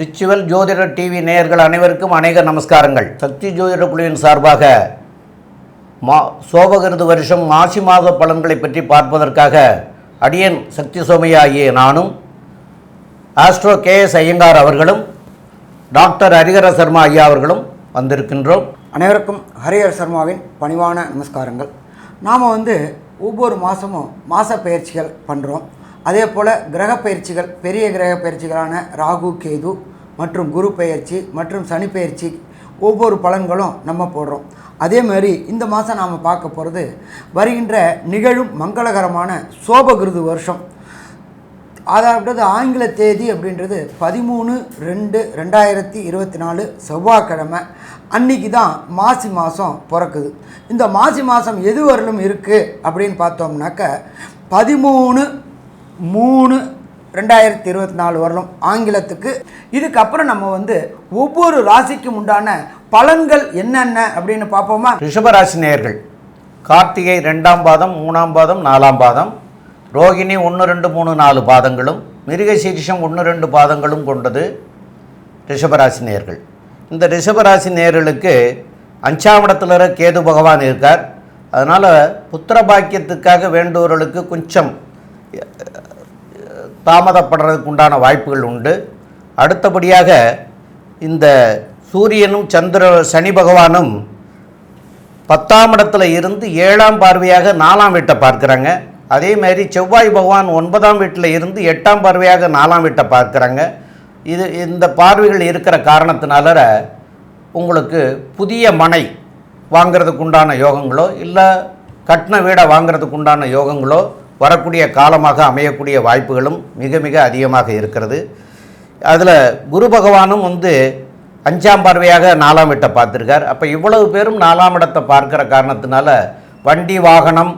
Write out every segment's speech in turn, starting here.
Ritual ஜோதிடர் TV நேயர்கள் அனைவருக்கும் அநேக நமஸ்காரங்கள். சக்தி ஜோதிட குழுவின் சார்பாக மா சோபகிருது வருஷம் மாசி மாத பலன்களை பற்றி பார்ப்பதற்காக அடியன் சக்தி சோமையா ஆகிய நானும் ஆஸ்ட்ரோ கே எஸ் ஐயங்கார் அவர்களும் டாக்டர் ஹரிஹர சர்மா ஐயா அவர்களும் வந்திருக்கின்றோம். அனைவருக்கும் ஹரிஹர் சர்மாவின் பணிவான நமஸ்காரங்கள். நாம் வந்து ஒவ்வொரு மாதமும் மாத பயிற்சிகள் பண்ணுறோம் அதே போல் கிரக பயிற்சிகள் பெரிய கிரக பயிற்சிகளான ராகு கேது மற்றும் குரு பயிற்சி மற்றும் சனி பயிற்சி ஒவ்வொரு பலன்களும் நம்ம போடுறோம். அதே மாதிரி இந்த மாதம் நாம் பார்க்க போகிறது வருகின்ற நிகழும் மங்களகரமான சோபகிருது வருஷம். அதாவது ஆங்கில தேதி அப்படின்றது பதிமூணு ரெண்டு ரெண்டாயிரத்தி இருபத்தி நாலு செவ்வாய்க்கிழமை. அன்னைக்கு தான் மாசி மாதம் பிறக்குது. இந்த மாசி மாதம் எது வரலும் இருக்குது அப்படின்னு பார்த்தோம்னாக்க பதிமூணு மூணு ரெண்டாயிரத்தி இருபத்தி நாலு வரலும் ஆங்கிலத்துக்கு. இதுக்கப்புறம் நம்ம வந்து ஒவ்வொரு ராசிக்கும் உண்டான பலன்கள் என்னென்ன அப்படின்னு பார்ப்போமா? ரிஷபராசி நேயர்கள் கார்த்திகை ரெண்டாம் பாதம் மூணாம் பாதம் நாலாம் பாதம். ரோகிணி ஒன்று ரெண்டு மூணு நாலு பாதங்களும் மிருக சீரிஷம் ஒன்று ரெண்டு பாதங்களும் கொண்டது ரிஷபராசி நேர்கள். இந்த ரிஷபராசி நேயர்களுக்கு அஞ்சாம் கேது பகவான் இருக்கார். அதனால் புத்திர பாக்கியத்துக்காக வேண்டுவர்களுக்கு கொஞ்சம் தாமதப்படுறதுக்கு உண்டான வாய்ப்புகள் உண்டு. அடுத்தபடியாக இந்த சூரியனும் சந்திர சனி பகவானும் பத்தாம் இடத்துல இருந்து ஏழாம் பார்வையாக நாலாம் வீட்டை பார்க்குறாங்க. அதே மாதிரி செவ்வாய் பகவான் ஒன்பதாம் வீட்டில் இருந்து எட்டாம் பார்வையாக நாலாம் வீட்டை பார்க்குறாங்க. இது இந்த பார்வைகள் இருக்கிற காரணத்தினால உங்களுக்கு புதிய மனை வாங்கிறதுக்கு உண்டான யோகங்களோ இல்லை கட்டின வீடை வாங்கிறதுக்கு உண்டான யோகங்களோ வரக்கூடிய காலமாக அமையக்கூடிய வாய்ப்புகளும் மிக மிக அதிகமாக இருக்கிறது. அதில் குரு பகவானும் வந்து அஞ்சாம் பார்வையாக நாலாம் இடத்தை பார்த்துருக்கார். அப்போ இவ்வளவு பேரும் நாலாம் இடத்தை பார்க்குற காரணத்தினால வண்டி வாகனம்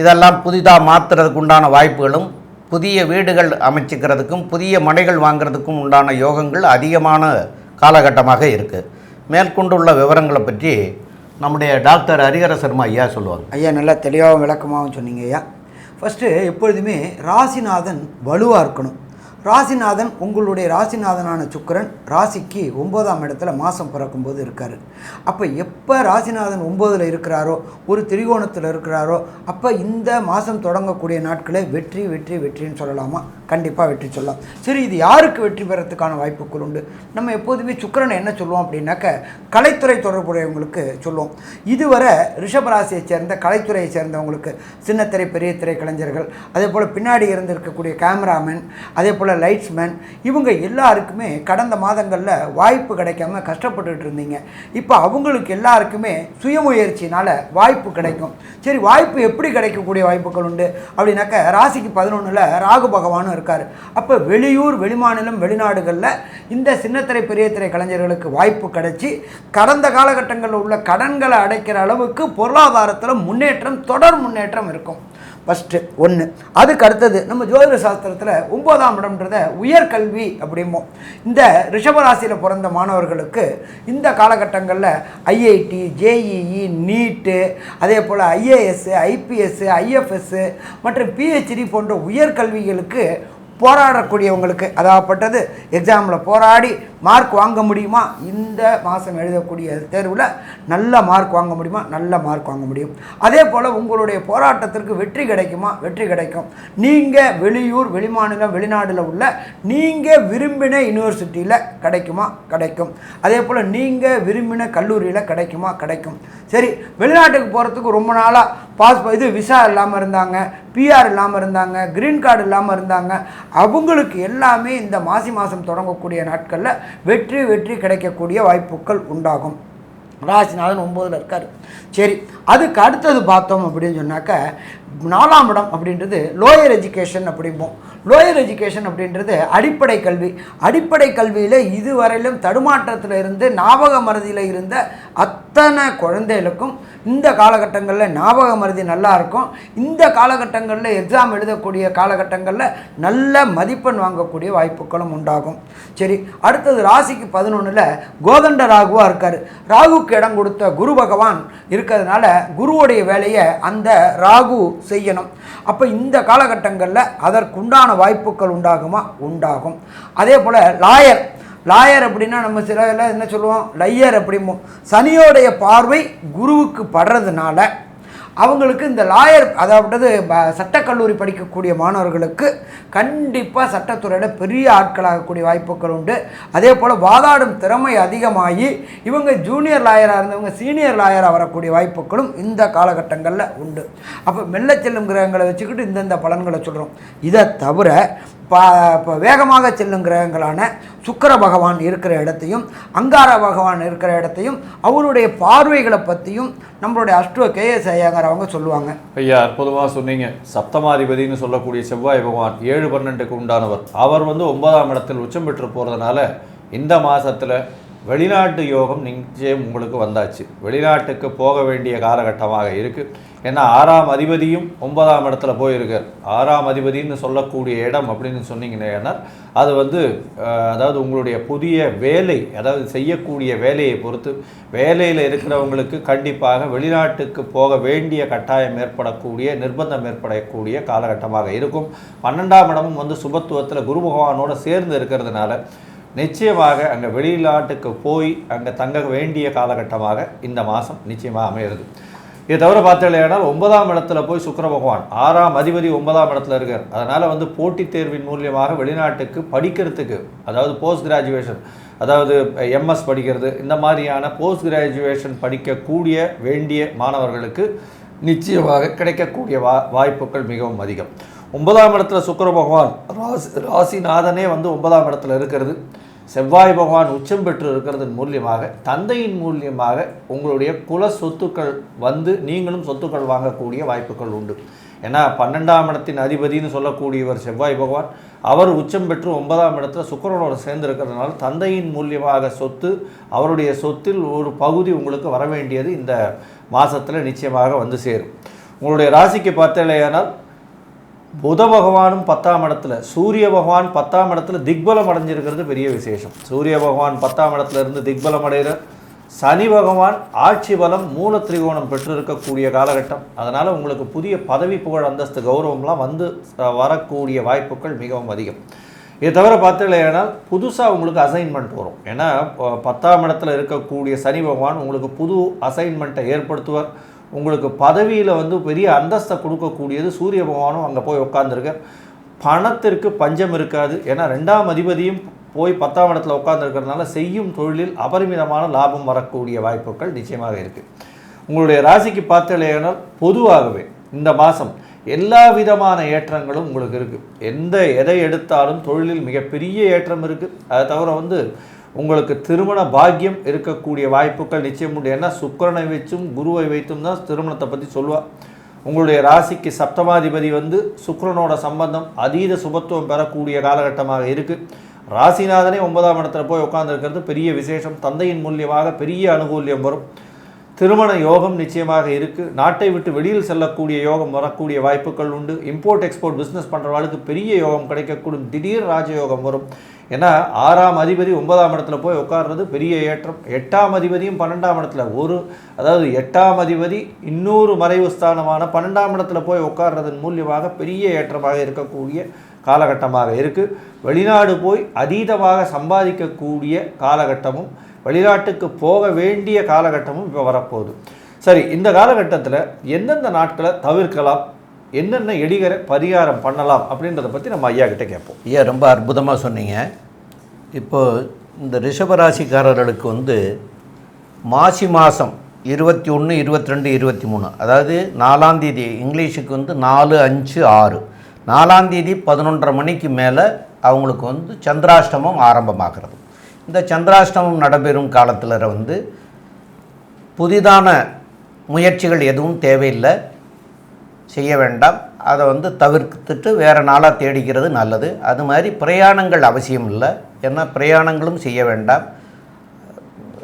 இதெல்லாம் புதிதாக மாற்றுறதுக்கு உண்டான வாய்ப்புகளும் புதிய வீடுகள் அமைச்சிக்கிறதுக்கும் புதிய மனைகள் வாங்குறதுக்கும் உண்டான யோகங்கள் அதிகமான காலகட்டமாக இருக்குது மேற்கொண்டுள்ள விவரங்களை பற்றி நம்முடைய டாக்டர் ஹரிஹர சர்மா ஐயா சொல்லுவாங்க. ஐயா நல்லா தெளிவாகவும் விளக்கமாகவும் சொன்னீங்க ஐயா. ஃபஸ்ட்டு எப்பொழுதுமே ராசிநாதன் வலுவாக இருக்கணும். ராசிநாதன் உங்களுடைய ராசிநாதனான சுக்கரன் ராசிக்கு ஒம்போதாம் இடத்துல மாதம் பிறக்கும்போது இருக்கார். அப்போ எப்போ ராசிநாதன் ஒம்போதில் இருக்கிறாரோ ஒரு திரிகோணத்தில் இருக்கிறாரோ அப்போ இந்த மாதம் தொடங்கக்கூடிய நாட்களே வெற்றி வெற்றி வெற்றின்னு சொல்லலாமா? கண்டிப்பாக வெற்றி சொல்லலாம். சரி இது யாருக்கு வெற்றி பெறத்துக்கான வாய்ப்புகள் உண்டு? நம்ம எப்போதுமே சுக்கரனை என்ன சொல்லுவோம் அப்படின்னாக்க கலைத்துறை தொடர்புடையவங்களுக்கு சொல்லுவோம். இதுவரை ரிஷபராசியை சேர்ந்த கலைத்துறையை சேர்ந்தவங்களுக்கு சின்னத்திரை பெரிய திரை கலைஞர்கள் அதே போல் பின்னாடி இருந்திருக்கக்கூடிய கேமராமேன் அதே போல் லைட்ஸ்மேன் இவங்க எல்லாருக்குமே கடந்த மாதங்களில் வாய்ப்பு கிடைக்காம கஷ்டப்பட்டுட்டு இருந்தீங்க. இப்போ அவங்களுக்கு எல்லாருக்குமே சுயமுயற்சினால் வாய்ப்பு கிடைக்கும். சரி வாய்ப்பு எப்படி கிடைக்கக்கூடிய வாய்ப்புகள் உண்டு? அப்படின்னாக்க ராசிக்கு பதினொன்றில் ராகு பகவானும் இருக்கார். அப்போ வெளியூர் வெளிமாநிலம் வெளிநாடுகளில் இந்த சின்னத்திரை பெரிய திரை கலைஞர்களுக்கு வாய்ப்பு கிடைச்சி கடந்த காலகட்டங்களில் உள்ள கடன்களை அடைக்கிற அளவுக்கு பொருளாதாரத்தில் முன்னேற்றம் தொடர் முன்னேற்றம் இருக்கும். ஃபஸ்ட்டு ஒன்று அதுக்கு அடுத்தது நம்ம ஜோதிட சாஸ்திரத்தில் ஒம்போதாம் இடம்ன்றத உயர்கல்வி அப்படிம்போம். இந்த ரிஷபராசியில் பிறந்த மாணவர்களுக்கு இந்த காலகட்டங்களில் ஐஐடி ஜேஇஇ நீட்டு அதே போல் ஐஏஎஸ்ஸு ஐபிஎஸ்ஸு ஐஎஃப்எஸ்ஸு மற்றும் பிஹெச்டி போன்ற உயர்கல்விகளுக்கு போராடக்கூடியவங்களுக்கு அதாகப்பட்டது எக்ஸாமில் போராடி மார்க் வாங்க முடியுமா? இந்த மாதம் எழுதக்கூடிய தேர்வில் நல்ல மார்க் வாங்க முடியுமா? நல்ல மார்க் வாங்க முடியும். அதே போல் உங்களுடைய போராட்டத்திற்கு வெற்றி கிடைக்குமா? வெற்றி கிடைக்கும். நீங்கள் வெளியூர் வெளிமாநிலம் வெளிநாட்டில் உள்ள நீங்கள் விரும்பின யூனிவர்சிட்டியில் கிடைக்குமா? கிடைக்கும். அதே போல் நீங்கள் விரும்பின கல்லூரியில் கிடைக்குமா? கிடைக்கும். சரி வெளிநாட்டுக்கு போகிறதுக்கு ரொம்ப நாளாக பாஸ் இது விசா இல்லாமல் இருந்தாங்க. பிஆர் இல்லாமல் இருந்தாங்க க்ரீன் கார்டு இல்லாமல் இருந்தாங்க அவங்களுக்கு எல்லாமே இந்த மாசி மாதம் தொடங்கக்கூடிய நாட்களில் வெற்றி வெற்றி கிடைக்கக்கூடிய வாய்ப்புகள் உண்டாகும். ராசிநாதன் ஒம்போதில் இருக்கார். சரி அதுக்கு அடுத்தது பார்த்தோம் அப்படின்னு சொன்னாக்க நாலாம் இடம் அப்படின்றது லோயர் எஜுகேஷன் அப்படிம்போம். லோயர் எஜுகேஷன் அப்படின்றது அடிப்படை கல்வி. அடிப்படை கல்வியில் இதுவரையிலும் தடுமாற்றத்தில் இருந்து ஞாபக மருதியில் இருந்த அத்தனை குழந்தைகளுக்கும் இந்த காலகட்டங்களில் ஞாபக மருதி நல்லா இருக்கும். இந்த காலகட்டங்களில் எக்ஸாம் எழுதக்கூடிய காலகட்டங்களில் நல்ல மதிப்பெண் வாங்கக்கூடிய வாய்ப்புகளும் உண்டாகும். சரி அடுத்தது ராசிக்கு பதினொன்றில் கோதண்ட ராகுவாக இருக்கார். ராகுக்கு இடம் கொடுத்த குரு பகவான் இருக்கிறதுனால குருவுடைய வேலையை அந்த ராகு செய்யணும். அப்போ இந்த காலகட்டங்களில் அதற்குண்டான வாய்ப்புகள் உண்டாகுமா? உண்டாகும். அதே போல் லாயர். லாயர் அப்படின்னா நம்ம சில என்ன சொல்லுவோம்? லையர் அப்படிம்போம். சனியோடைய பார்வை குருவுக்கு படுறதுனால அவங்களுக்கு இந்த லாயர் அதாவது ப- சட்டக்கல்லூரி படிக்கக்கூடிய மாணவர்களுக்கு கண்டிப்பாக சட்டத்துறையில் பெரிய ஆட்களாகக்கூடிய வாய்ப்புகள் உண்டு. அதே போல் வாதாடும் திறமை அதிகமாகி இவங்க ஜூனியர் லாயராக இருந்தவங்க சீனியர் லாயராக வரக்கூடிய வாய்ப்புகளும் இந்த காலகட்டங்களில் உண்டு. அப்போ மெல்ல செல்லும் கிரகங்களை வச்சுக்கிட்டு இந்தந்த பலன்களை சொல்கிறோம் இதை தவிர ப இப்போ வேகமாக செல்லும் கிரகங்களான சுக்கிர பகவான் இருக்கிற இடத்தையும் அங்கார பகவான் இருக்கிற இடத்தையும் அவருடைய பார்வைகளை பற்றியும் நம்மளுடைய அஷ்டுவ கேஎஸ் ஐயாங்கர் அவங்க சொல்லுவாங்க. ஐயா அற்புதமாக சொன்னீங்க. சப்தமாதிபதினு சொல்லக்கூடிய செவ்வாய் பகவான் ஏழு பன்னெண்டுக்கு உண்டானவர். அவர் வந்து ஒன்பதாம் இடத்தில் உச்சம் பெற்று போகிறதுனால இந்த மாதத்தில் வெளிநாட்டு யோகம் நிச்சயம் உங்களுக்கு வந்தாச்சு. வெளிநாட்டுக்கு போக வேண்டிய காலகட்டமாக இருக்குது ஏன்னா ஆறாம் அதிபதியும் ஒன்பதாம் இடத்துல போயிருக்கார். ஆறாம் அதிபதின்னு சொல்லக்கூடிய இடம் அப்படின்னு சொன்னீங்கன்னா அது வந்து அதாவது உங்களுடைய புதிய வேலை அதாவது செய்யக்கூடிய வேலையை பொறுத்து வேலையில் இருக்கிறவங்களுக்கு கண்டிப்பாக வெளிநாட்டுக்கு போக வேண்டிய கட்டாயம் ஏற்படக்கூடிய நிர்பந்தம் ஏற்படக்கூடிய காலகட்டமாக இருக்கும். பன்னெண்டாம் இடமும் வந்து சுபத்துவத்தில் குரு பகவானோடு சேர்ந்து இருக்கிறதுனால நிச்சயமாக அங்கே வெளிநாட்டுக்கு போய் அங்கே தங்க வேண்டிய காலகட்டமாக இந்த மாதம் நிச்சயமாக அமையிறது. இதை தவிர பார்த்தீங்கன்னா ஒன்பதாம் இடத்துல போய் சுக்கர பகவான் ஆறாம் அதிபதி ஒன்பதாம் இடத்துல இருக்கார். அதனால் வந்து போட்டித் தேர்வின் மூலியமாக வெளிநாட்டுக்கு படிக்கிறதுக்கு அதாவது போஸ்ட் கிராஜுவேஷன் அதாவது எம்எஸ் படிக்கிறது இந்த மாதிரியான போஸ்ட் கிராஜுவேஷன் படிக்கக்கூடிய வேண்டிய மாணவர்களுக்கு நிச்சயமாக கிடைக்கக்கூடிய வா வாய்ப்புகள் மிகவும் அதிகம். ஒன்பதாம் இடத்துல சுக்கர பகவான் ராசி ராசிநாதனே வந்து ஒன்பதாம் இடத்துல இருக்கிறது. செவ்வாய் பகவான் உச்சம் பெற்று இருக்கிறதன் மூலியமாக தந்தையின் மூலியமாக உங்களுடைய குல சொத்துக்கள் வந்து நீங்களும் சொத்துக்கள் வாங்கக்கூடிய வாய்ப்புகள் உண்டு. ஏன்னா பன்னெண்டாம் இடத்தின் அதிபதினு சொல்லக்கூடியவர் செவ்வாய் பகவான் அவர் உச்சம் பெற்று ஒன்பதாம் இடத்துல சுக்கிரனோட சேர்ந்து இருக்கிறதுனால தந்தையின் மூலியமாக சொத்து அவருடைய சொத்தில் ஒரு பகுதி உங்களுக்கு வர வேண்டியது இந்த மாதத்தில் நிச்சயமாக வந்து சேரும். உங்களுடைய ராசிக்கு பார்த்தலையானால் புத பகவானும் பத்தாம் இடத்துல சூரிய பகவான் பத்தாம் இடத்துல திக்பலம் அடைஞ்சிருக்கிறது பெரிய விசேஷம். சூரிய பகவான் பத்தாம் இடத்துல இருந்து திக்பலம் அடைகிற சனி பகவான் ஆட்சி பலம் மூல திரிகோணம் பெற்றிருக்கக்கூடிய காலகட்டம். அதனால் உங்களுக்கு புதிய பதவி புகழ் அந்தஸ்து கௌரவம்லாம் வந்து வரக்கூடிய வாய்ப்புகள் மிகவும் அதிகம். இதை தவிர பார்த்தீங்கன்னா புதுசாக உங்களுக்கு அசைன்மெண்ட் வரும். ஏன்னா பத்தாம் இடத்துல இருக்கக்கூடிய சனி பகவான் உங்களுக்கு புது அசைன்மெண்ட்டை ஏற்படுத்துவார். உங்களுக்கு பதவியில் வந்து பெரிய அந்தஸ்தை கொடுக்கக்கூடியது சூரிய பகவானும் அங்கே போய் உட்காந்துருக்கார் பணத்திற்கு பஞ்சம் இருக்காது. ஏன்னா ரெண்டாம் அதிபதியும் போய் பத்தாம் இடத்துல உட்காந்துருக்கிறதுனால செய்யும் தொழிலில் அபரிமிதமான லாபம் வரக்கூடிய வாய்ப்புகள் நிச்சயமாக இருக்குது உங்களுடைய ராசிக்கு பார்த்தலையானால் பொதுவாகவே இந்த மாதம் எல்லா விதமான ஏற்றங்களும் உங்களுக்கு இருக்குது எந்த எதை எடுத்தாலும் தொழிலில் மிகப்பெரிய ஏற்றம் இருக்குது அதை தவிர வந்து உங்களுக்கு திருமண பாக்கியம் இருக்கக்கூடிய வாய்ப்புகள் நிச்சயம் உண்டு. ஏன்னா சுக்கரனை வச்சும் குருவை வைத்தும் தான் திருமணத்தை பற்றி சொல்லுவாள் உங்களுடைய ராசிக்கு சப்தமாதிபதி வந்து சுக்கரனோட சம்பந்தம் அதீத சுபத்துவம் பெறக்கூடிய காலகட்டமாக இருக்குது ராசிநாதனே ஒன்பதாம் இடத்துல போய் உட்காந்துருக்கிறது பெரிய விசேஷம். தந்தையின் மூலியமாக பெரிய அனுகூல்யம் வரும். திருமண யோகம் நிச்சயமாக இருக்குது நாட்டை விட்டு வெளியில் செல்லக்கூடிய யோகம் வரக்கூடிய வாய்ப்புகள் உண்டு. இம்போர்ட் எக்ஸ்போர்ட் பிஸ்னஸ் பண்ணுறவங்களுக்கு பெரிய யோகம் கிடைக்கக்கூடும். திடீர் ராஜயோகம் வரும். ஏன்னா ஆறாம் அதிபதி ஒன்பதாம் இடத்துல போய் உட்கார்றது பெரிய ஏற்றம். எட்டாம் அதிபதியும் பன்னெண்டாம் இடத்துல ஒரு அதாவது எட்டாம் அதிபதி இன்னொரு மறைவு ஸ்தானமான பன்னெண்டாம் இடத்துல போய் உட்கார்றதன் மூலியமாக பெரிய ஏற்றமாக இருக்கக்கூடிய காலகட்டமாக இருக்குது வெளிநாடு போய் அதீதமாக சம்பாதிக்கக்கூடிய காலகட்டமும் வெளிநாட்டுக்கு போக வேண்டிய காலகட்டமும் இப்போ வரப்போகுது. சரி இந்த காலகட்டத்தில் எந்தெந்த நாட்களை தவிர்க்கலாம் என்னென்ன எடிகரை பரிகாரம் பண்ணலாம் அப்படின்றத பற்றி நம்ம ஐயா கிட்டே கேட்போம். ஐயா ரொம்ப அற்புதமாக சொன்னீங்க. இப்போது இந்த ரிஷபராசிக்காரர்களுக்கு வந்து மாசி மாதம் இருபத்தி ஒன்று இருபத்தி ரெண்டு இருபத்தி மூணு அதாவது நாலாம் தேதி இங்கிலீஷுக்கு வந்து நாலு அஞ்சு ஆறு. நாலாம் தேதி பதினொன்றரை மணிக்கு மேலே அவங்களுக்கு வந்து சந்திராஷ்டமம் ஆரம்பமாகிறது. இந்த சந்திராஷ்டமம் நடைபெறும் காலத்தில் வந்து புதிதான முயற்சிகள் எதுவும் தேவையில்லை. செய்ய வேண்டாம். அதை வந்து தவிர்த்துட்டு வேறு நாளாக தேடிக்கிறது நல்லது. அது மாதிரி பிரயாணங்கள் அவசியம் இல்லை. ஏன்னா பிரயாணங்களும் செய்ய வேண்டாம்.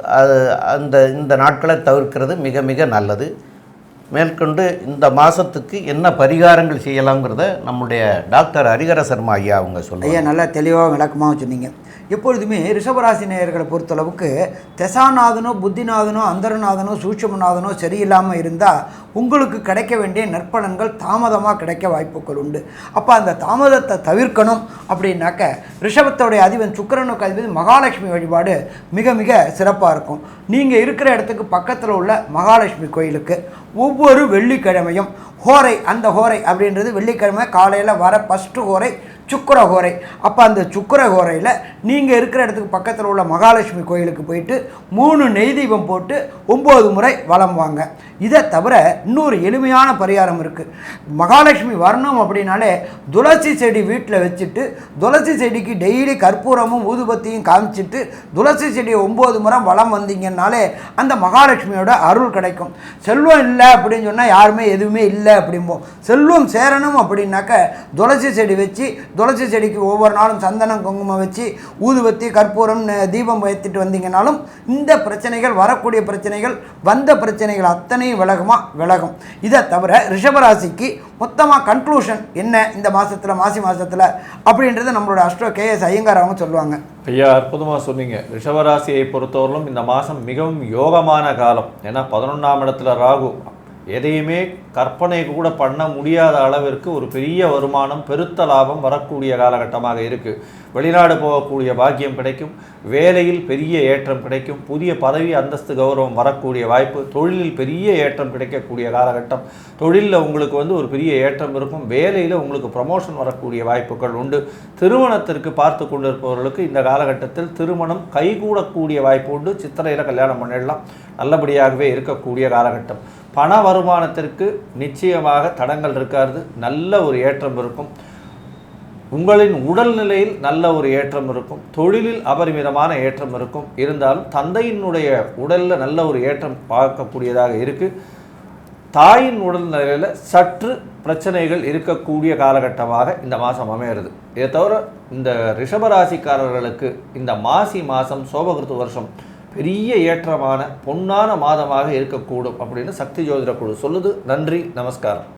அது அந்த இந்த நாட்களை தவிர்க்கிறது மிக மிக நல்லது. மேற்கொண்டு இந்த மாதத்துக்கு என்ன பரிகாரங்கள் செய்யலாங்கிறத நம்முடைய டாக்டர் ஹரிகர சர்மா ஐயா அவங்க சொல்லுவாங்க. ஐயா நல்லா தெளிவாக விளக்கமாக சொன்னீங்க. எப்பொழுதுமே ரிஷபராசி நேயர்களை பொறுத்தளவுக்கு தெசாநாதனோ புத்திநாதனோ அந்தரநாதனோ சூட்சமநாதனோ சரியில்லாமல் இருந்தால் உங்களுக்கு கிடைக்க வேண்டிய நற்பலன்கள் தாமதமாக கிடைக்க வாய்ப்புகள் உண்டு. அப்போ அந்த தாமதத்தை தவிர்க்கணும் அப்படின்னாக்க ரிஷபத்தோடைய அதிபன் சுக்கிரனுக்கு அதிபதி மகாலட்சுமி வழிபாடு மிக மிக சிறப்பாக இருக்கும். நீங்கள் இருக்கிற இடத்துக்கு பக்கத்தில் உள்ள மகாலட்சுமி கோயிலுக்கு ஒவ்வொரு வெள்ளிக்கிழமையும் ஹோரை அந்த ஹோரை அப்படின்றது வெள்ளிக்கிழமை காலையில் வர ஃபஸ்ட்டு ஹோரை சுக்கரஹோரை அப்போ அந்த சுக்கரஹோரையில் நீங்கள் இருக்கிற இடத்துக்கு பக்கத்தில் உள்ள மகாலட்சுமி கோயிலுக்கு போயிட்டு மூணு நெய் தீபம் போட்டு ஒம்பது முறை வளம் வாங்க. இதை தவிர இன்னொரு எளிமையான பரிகாரம் இருக்குது மகாலட்சுமி வரணும் அப்படின்னாலே துளசி செடி வீட்டில் வச்சுட்டு துளசி செடிக்கு டெய்லி கற்பூரமும் ஊதுபத்தியும் காமிச்சிட்டு துளசி செடியை ஒம்பது முறை வளம் வந்தீங்கன்னாலே அந்த மகாலட்சுமியோட அருள் கிடைக்கும். செல்வம் இல்லை அப்படின்னு சொன்னால் யாருமே எதுவுமே இல்லை அப்படிம்போம். செல்வம் சேரணும் அப்படின்னாக்க துளசி செடி வச்சு துளசி செடிக்கு ஒவ்வொரு நாளும் சந்தனம் குங்குமம் வச்சு ஊதுபத்தி கற்பூரம் தீபம் வைத்துட்டு வந்தீங்கனாலும் இந்த பிரச்சனைகள் வரக்கூடிய பிரச்சனைகள் வந்த பிரச்சனைகள் அத்தனையும் விலகுமா? விலகும். இதை தவிர ரிஷபராசிக்கு மொத்தமாக கன்க்ளூஷன் என்ன இந்த மாதத்தில் மாசி மாதத்தில் அப்படின்றத நம்மளோட அஷ்டோ கேஎஸ் ஐயங்கார் அவங்க சொல்லுவாங்க. ஐயா அற்புதமாக சொன்னீங்க. ரிஷபராசியை பொறுத்தவரையிலும் இந்த மாதம் மிகவும் யோகமான காலம். ஏன்னா பதினொன்றாம் இடத்துல ராகு எதையுமே கற்பனை கூட பண்ண முடியாத அளவிற்கு ஒரு பெரிய வருமானம் பெருத்த லாபம் வரக்கூடிய காலகட்டமாக இருக்குது வெளிநாடு போகக்கூடிய பாக்கியம் கிடைக்கும் வேலையில் பெரிய ஏற்றம் கிடைக்கும் புதிய பதவி அந்தஸ்து கௌரவம் வரக்கூடிய வாய்ப்பு தொழிலில் பெரிய ஏற்றம் கிடைக்கக்கூடிய காலகட்டம். தொழிலில் உங்களுக்கு வந்து ஒரு பெரிய ஏற்றம் இருக்கும் வேலையில் உங்களுக்கு ப்ரமோஷன் வரக்கூடிய வாய்ப்புகள் உண்டு. திருமணத்திற்கு பார்த்து கொண்டிருப்பவர்களுக்கு இந்த காலகட்டத்தில் திருமணம் கைகூடக்கூடிய வாய்ப்பு உண்டு. சித்திரையில் கல்யாணம் பண்ணிடலாம். நல்லபடியாகவே இருக்கக்கூடிய காலகட்டம். பண வருமானத்திற்கு நிச்சயமாக தடங்கள் இருக்காது. நல்ல ஒரு ஏற்றம் இருக்கும். உங்களின் உடல்நிலையில் நல்ல ஒரு ஏற்றம் இருக்கும். தொழிலில் அபரிமிதமான ஏற்றம் இருக்கும். இருந்தாலும் தந்தையினுடைய உடலில் நல்ல ஒரு ஏற்றம் பார்க்கக்கூடியதாக இருக்குது தாயின் உடல்நிலையில் சற்று பிரச்சனைகள் இருக்கக்கூடிய காலகட்டமாக இந்த மாதம் அமையிறது. இதை தவிர இந்த ரிஷபராசிக்காரர்களுக்கு இந்த மாசி மாதம் சோபகிருத்து வருஷம் பெரிய ஏற்றமான பொன்னான மாதமாக இருக்கக்கூடும் அப்படின்னு சக்தி ஜோதிட குழு சொல்லுது. நன்றி நமஸ்காரம்.